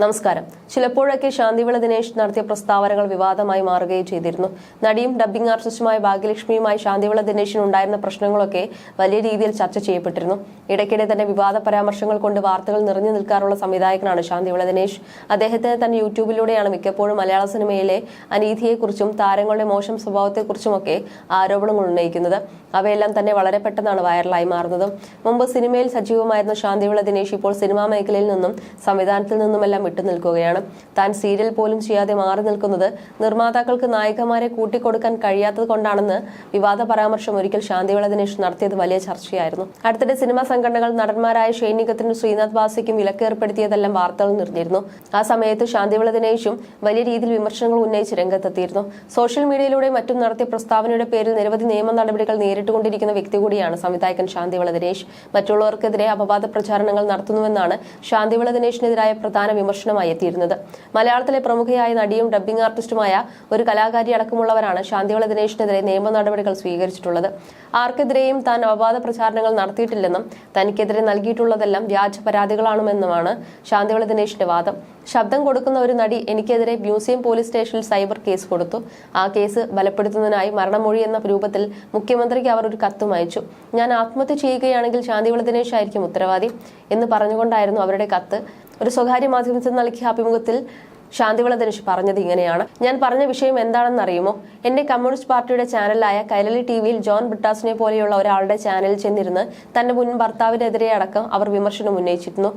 നമസ്കാരം. ചിലപ്പോഴൊക്കെ ശാന്തിവിള ദിനേശ് നടത്തിയ പ്രസ്താവനകൾ വിവാദമായി മാറുകയും ചെയ്തിരുന്നു. നടിയും ഡബ്ബിംഗ് ആർട്ടിസ്റ്റുമായ ഭാഗ്യലക്ഷ്മിയുമായി ശാന്തിവിള ദിനേശിന് ഉണ്ടായിരുന്ന പ്രശ്നങ്ങളൊക്കെ വലിയ രീതിയിൽ ചർച്ച ചെയ്യപ്പെട്ടിരുന്നു. ഇടയ്ക്കിടെ തന്നെ വിവാദ പരാമർശങ്ങൾ കൊണ്ട് വാർത്തകൾ നിറഞ്ഞു നിൽക്കാറുള്ള സംവിധായകനാണ് ശാന്തിവിള ദിനേശ്. അദ്ദേഹത്തിന് തന്നെ യൂട്യൂബിലൂടെയാണ് മിക്കപ്പോഴും മലയാള സിനിമയിലെ അനീതിയെക്കുറിച്ചും താരങ്ങളുടെ മോശം സ്വഭാവത്തെക്കുറിച്ചുമൊക്കെ ആരോപണങ്ങൾ ഉന്നയിക്കുന്നത്. അവയെല്ലാം തന്നെ വളരെ പെട്ടെന്നാണ് വൈറലായി മാറുന്നത്. മുമ്പ് സിനിമയിൽ സജീവമായിരുന്ന ശാന്തിവിള ദിനേശ് ഇപ്പോൾ സിനിമാ മേഖലയിൽ നിന്നും സംവിധാനത്തിൽ നിന്നുമെല്ലാം വിട്ടു നിൽക്കുകയാണ്. താൻ സീരിയൽ പോലും ചെയ്യാതെ മാറി നിൽക്കുന്നത് നിർമ്മാതാക്കൾക്ക് നായികമാരെ കൂട്ടിക്കൊടുക്കാൻ കഴിയാത്തത് കൊണ്ടാണെന്ന് വിവാദ പരാമർശം ഒരിക്കൽ ശാന്തിവിള ദിനേശ് നടത്തിയത് വലിയ ചർച്ചയായിരുന്നു. അടുത്തിടെ സിനിമാ സംഘടനകൾ നടന്മാരായ ഷൈനികത്തിനും ശ്രീനാഥ് വാസിക്കും വിലക്കേർപ്പെടുത്തിയതെല്ലാം വാർത്തകൾ നിറഞ്ഞിരുന്നു. ആ സമയത്ത് ശാന്തിവിള ദിനേശും വലിയ രീതിയിൽ വിമർശനങ്ങൾ ഉന്നയിച്ച് രംഗത്തെത്തിയിരുന്നു. സോഷ്യൽ മീഡിയയിലൂടെ മറ്റും നടത്തിയ പ്രസ്താവനയുടെ പേരിൽ നിരവധി നിയമ നടപടികൾ നേരിട്ടുകൊണ്ടിരിക്കുന്ന വ്യക്തി കൂടിയാണ് സംവിധായകൻ ശാന്തിവിള ദിനേശ്. മറ്റുള്ളവർക്കെതിരെ അപവാദ പ്രചാരണങ്ങൾ നടത്തുന്നുവെന്നാണ് ശാന്തിവിള ദിനേശിനെതിരായ പ്രധാന വിമർശനമായി എത്തിയിരുന്നത്. മലയാളത്തിലെ പ്രമുഖയായ നടിയും ഡബ്ബിംഗ് ആർട്ടിസ്റ്റുമായ ഒരു കലാകാരി അടക്കമുള്ളവരാണ് ശാന്തിവള ദിനേശിനെതിരെ നിയമ നടപടികൾ സ്വീകരിച്ചിട്ടുള്ളത്. ആർക്കെതിരെയും താൻ അപവാദ പ്രചാരണങ്ങൾ നടത്തിയിട്ടില്ലെന്നും തനിക്കെതിരെ നൽകിയിട്ടുള്ളതെല്ലാം വ്യാജ പരാതികളാണെന്നുമാണ് ശാന്തിവള ദിനേശിന്റെ വാദം. ശബ്ദം കൊടുക്കുന്ന ഒരു നടി എനിക്കെതിരെ മ്യൂസിയം പോലീസ് സ്റ്റേഷനിൽ സൈബർ കേസ് കൊടുത്തു. ആ കേസ് ബലപ്പെടുത്തുന്നതിനായി മരണമൊഴി എന്ന രൂപത്തിൽ മുഖ്യമന്ത്രിക്ക് അവർ ഒരു കത്തും അയച്ചു. ഞാൻ ആത്മഹത്യ ചെയ്യുകയാണെങ്കിൽ ശാന്തിവിള ദിനേശ് ആയിരിക്കും ഉത്തരവാദി എന്ന് പറഞ്ഞുകൊണ്ടായിരുന്നു അവരുടെ കത്ത്. ഒരു സ്വകാര്യ മാധ്യമത്തിൽ നൽകിയ അഭിമുഖത്തിൽ ശാന്തിവിള ധനുഷ് പറഞ്ഞത് ഇങ്ങനെയാണ്. ഞാൻ പറഞ്ഞ വിഷയം എന്താണെന്ന് അറിയുമോ? എന്റെ കമ്മ്യൂണിസ്റ്റ് പാർട്ടിയുടെ ചാനലായ കൈരളി ടി വിയിൽ ജോൺ ബ്രിട്ടാസിനെ പോലെയുള്ള ഒരാളുടെ ചാനലിൽ ചെന്നിരുന്ന് തന്റെ മുൻ ഭർത്താവിനെതിരെ അടക്കം അവർ വിമർശനം ഉന്നയിച്ചിരുന്നു.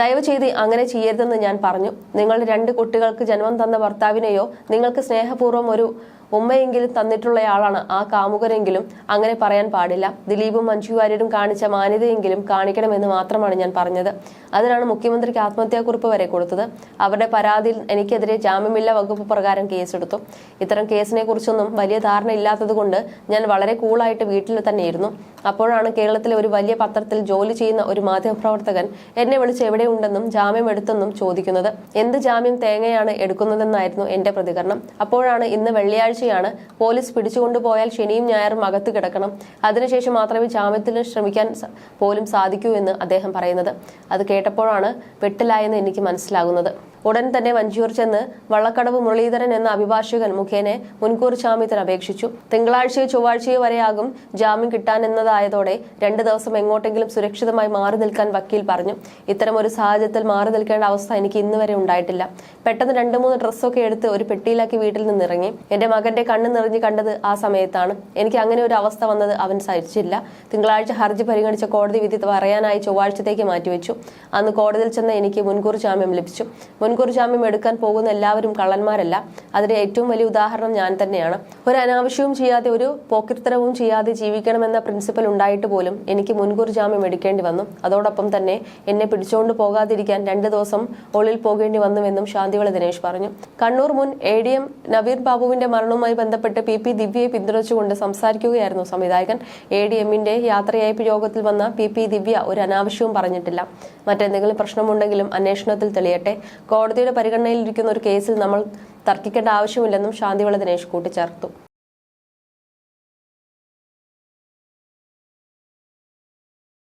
ദയവ് ചെയ്ത് അങ്ങനെ ചെയ്യരുതെന്ന് ഞാൻ പറഞ്ഞു. നിങ്ങൾ രണ്ട് കുട്ടികൾക്ക് ജന്മം തന്ന ഭർത്താവിനെയോ നിങ്ങൾക്ക് സ്നേഹപൂർവം ഒരു ഉമ്മയെങ്കിലും തന്നിട്ടുള്ളയാളാണ്. ആ കാമുകരെങ്കിലും അങ്ങനെ പറയാൻ പാടില്ല. ദിലീപും മഞ്ജു വാര്യരും കാണിച്ച മാന്യതയെങ്കിലും കാണിക്കണമെന്ന് മാത്രമാണ് ഞാൻ പറഞ്ഞത്. അതിനാണ് മുഖ്യമന്ത്രിക്ക് ആത്മഹത്യാക്കുറിപ്പ് വരെ കൊടുത്തത്. അവരുടെ പരാതിയിൽ എനിക്കെതിരെ ജാമ്യമില്ല വകുപ്പ് പ്രകാരം കേസെടുത്തു. ഇത്തരം കേസിനെ കുറിച്ചൊന്നും വലിയ ധാരണ ഇല്ലാത്തതുകൊണ്ട് ഞാൻ വളരെ കൂളായിട്ട് വീട്ടിൽ തന്നെയിരുന്നു. അപ്പോഴാണ് കേരളത്തിലെ ഒരു വലിയ പത്രത്തിൽ ജോലി ചെയ്യുന്ന ഒരു മാധ്യമപ്രവർത്തകൻ എന്നെ വിളിച്ച് എവിടെയുണ്ടെന്നും ജാമ്യം എടുത്തെന്നും ചോദിക്കുന്നത്. എന്ത് ജാമ്യം തേങ്ങയാണ് എടുക്കുന്നതെന്നായിരുന്നു എന്റെ പ്രതികരണം. അപ്പോഴാണ് ഇന്ന് വെള്ളിയാഴ്ചയാണ് പോലീസ് പിടിച്ചുകൊണ്ടുപോയാൽ ശനിയും ഞായറും അകത്ത് കിടക്കണം. അതിനുശേഷം മാത്രമേ ജാമ്യത്തിന് ശ്രമിക്കാൻ പോലും സാധിക്കൂ എന്ന് അദ്ദേഹം പറയുന്നത്. അത് കേട്ടപ്പോഴാണ് വെട്ടിലായെന്ന് എനിക്ക് മനസ്സിലാകുന്നത്. ഉടൻ തന്നെ വഞ്ചിയൂർ ചെന്ന് വള്ളക്കടവ് മുരളീധരൻ എന്ന അഭിഭാഷകൻ മുഖേന മുൻകൂർ ജാമ്യത്തിന് അപേക്ഷിച്ചു. തിങ്കളാഴ്ചയോ ചൊവ്വാഴ്ചയോ വരെയാകും ജാമ്യം കിട്ടാനെന്നതായതോടെ രണ്ട് ദിവസം എങ്ങോട്ടെങ്കിലും സുരക്ഷിതമായി മാറി നിൽക്കാൻ വക്കീൽ പറഞ്ഞു. ഇത്തരം ഒരു സാഹചര്യത്തിൽ മാറി നിൽക്കേണ്ട അവസ്ഥ എനിക്ക് ഇന്ന് വരെ ഉണ്ടായിട്ടില്ല. പെട്ടെന്ന് രണ്ട് മൂന്ന് ഡ്രസ്സൊക്കെ എടുത്ത് ഒരു പെട്ടിയിലാക്കി വീട്ടിൽ നിന്നിറങ്ങി. എന്റെ മകന്റെ കണ്ണ് നിറഞ്ഞു കണ്ടത് ആ സമയത്താണ്. എനിക്ക് അങ്ങനെ ഒരു അവസ്ഥ വന്നത് അവൻ സഹിച്ചില്ല. തിങ്കളാഴ്ച ഹർജി പരിഗണിച്ച കോടതി വിധി പറയാനായി ചൊവ്വാഴ്ചത്തേക്ക് മാറ്റിവെച്ചു. അന്ന് കോടതിയിൽ ചെന്ന് എനിക്ക് മുൻകൂർ ജാമ്യം ലഭിച്ചു. മുൻകൂർ ജാമ്യം എടുക്കാൻ പോകുന്ന എല്ലാവരും കള്ളന്മാരല്ല. അതിന്റെ ഏറ്റവും വലിയ ഉദാഹരണം ഞാൻ തന്നെയാണ്. ഒരു അനാവശ്യവും ചെയ്യാതെ ഒരു പോക്കിത്തരവും ചെയ്യാതെ ജീവിക്കണമെന്ന പ്രിൻസിപ്പൽ ഉണ്ടായിട്ട് പോലും എനിക്ക് മുൻകൂർ ജാമ്യം എടുക്കേണ്ടി വന്നു. അതോടൊപ്പം തന്നെ എന്നെ പിടിച്ചുകൊണ്ട് പോകാതിരിക്കാൻ രണ്ട് ദിവസം ഉള്ളിൽ പോകേണ്ടി വന്നുവെന്നും ശാന്തിവള ദിനേശ് പറഞ്ഞു. കണ്ണൂർ മുൻ എ ഡി എം നവീർ ബാബുവിന്റെ മരണവുമായി ബന്ധപ്പെട്ട് പി പി ദിവ്യയെ പിന്തുണച്ചുകൊണ്ട് സംസാരിക്കുകയായിരുന്നു സംവിധായകൻ. എ ഡി എമ്മിന്റെ യാത്രയയപ്പ് യോഗത്തിൽ വന്ന പി പി ദിവ്യ ഒരു അനാവശ്യവും പറഞ്ഞിട്ടില്ല. മറ്റെന്തെങ്കിലും പ്രശ്നമുണ്ടെങ്കിലും അന്വേഷണത്തിൽ തെളിയട്ടെ. കോടതിയുടെ പരിഗണനയിലിരിക്കുന്ന ഒരു കേസിൽ നമ്മൾ തർക്കിക്കേണ്ട ആവശ്യമില്ലെന്നും ശാന്തിവള ദിനേശ് കൂട്ടിച്ചേർത്തു.